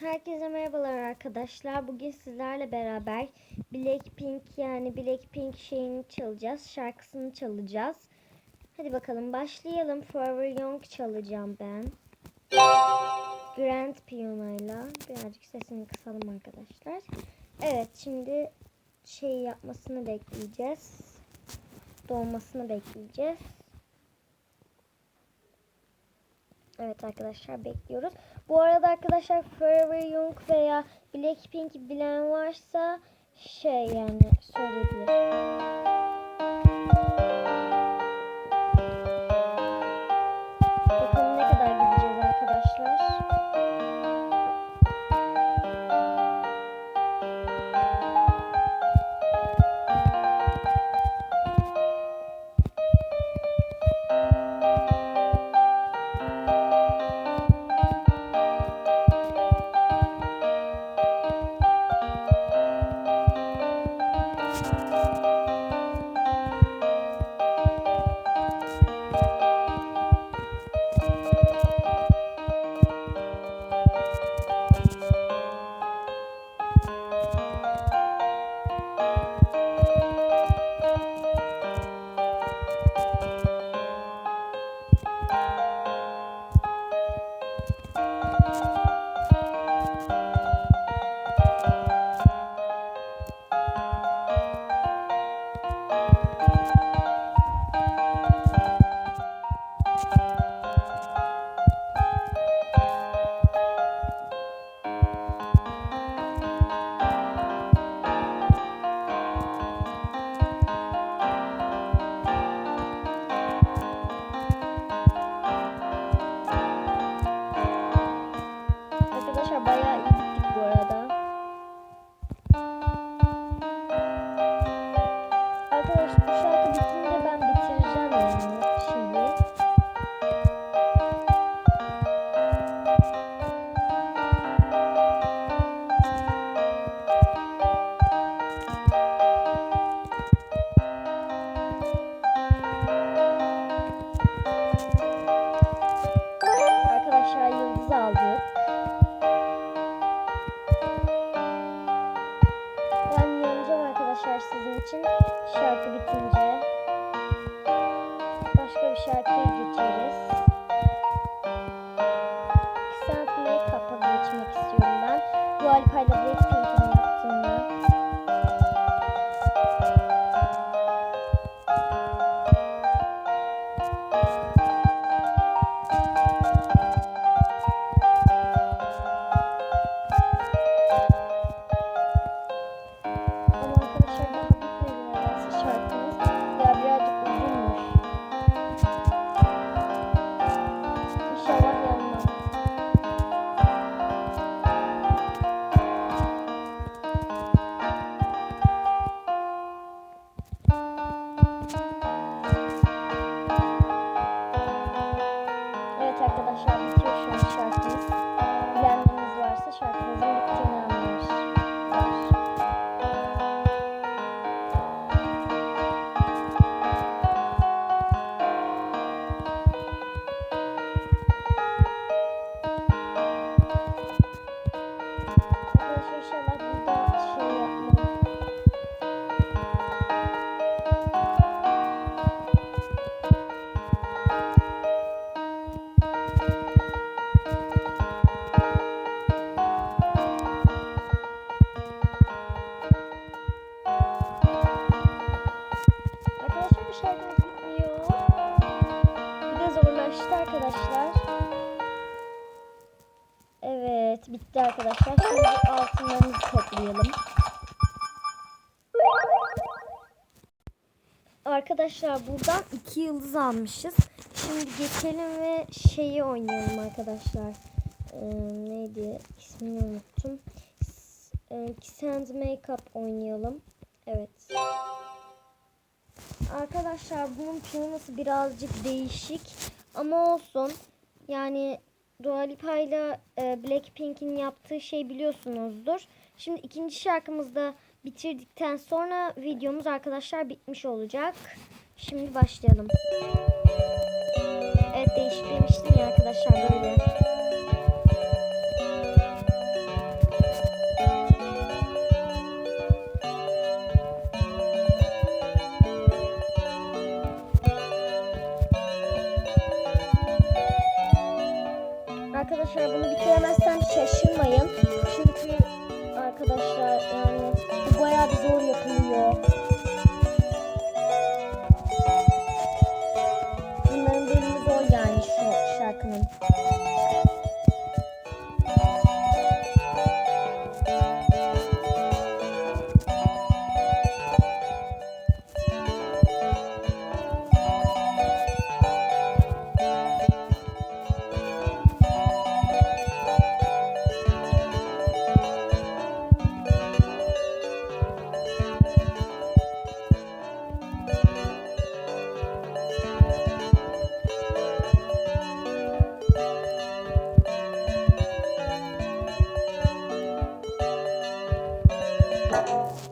Herkese merhabalar arkadaşlar. Bugün sizlerle beraber Blackpink yani Blackpink şeyini çalacağız. Şarkısını çalacağız. Hadi bakalım başlayalım. Forever Young çalacağım ben. Grand Piano'yla. Birazcık sesini kısalım arkadaşlar. Evet şimdi şey yapmasını bekleyeceğiz. Dolmasını bekleyeceğiz. Evet arkadaşlar bekliyoruz. Bu arada arkadaşlar Forever Young veya Blackpink bilen varsa şey yani söyleyebilir. Arkadaşlar için şarkı bitince. Başka bir şarkıya geçeriz. Bitti arkadaşlar. Şimdi altınlarımızı toplayalım. Arkadaşlar buradan iki yıldız almışız. Şimdi geçelim ve şeyi oynayalım arkadaşlar. Ee, neydi? İsmini unuttum. S- e, Kiss Makeup oynayalım. Evet. Arkadaşlar bunun piyanosu birazcık değişik ama olsun. Yani Dua Lipa ile e, Blackpink'in yaptığı şey biliyorsunuzdur. Şimdi ikinci şarkımızda bitirdikten sonra videomuz arkadaşlar bitmiş olacak. Şimdi başlayalım. Evet değişik demiştim ya arkadaşlar böyle. Arkadaşlar bunu bitiremezsem şaşırmayın. Çünkü arkadaşlar yani bu bayağı bir zor yapılıyor. Bunların bölümü zor yani şu şarkının.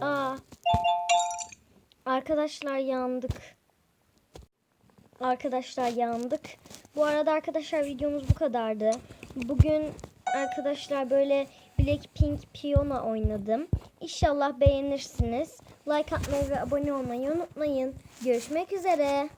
Aa. Arkadaşlar yandık. Arkadaşlar yandık. Bu arada arkadaşlar videomuz bu kadardı. Bugün arkadaşlar böyle Blackpink Piyona oynadım. İnşallah beğenirsiniz. Like atmayı ve abone olmayı unutmayın. Görüşmek üzere.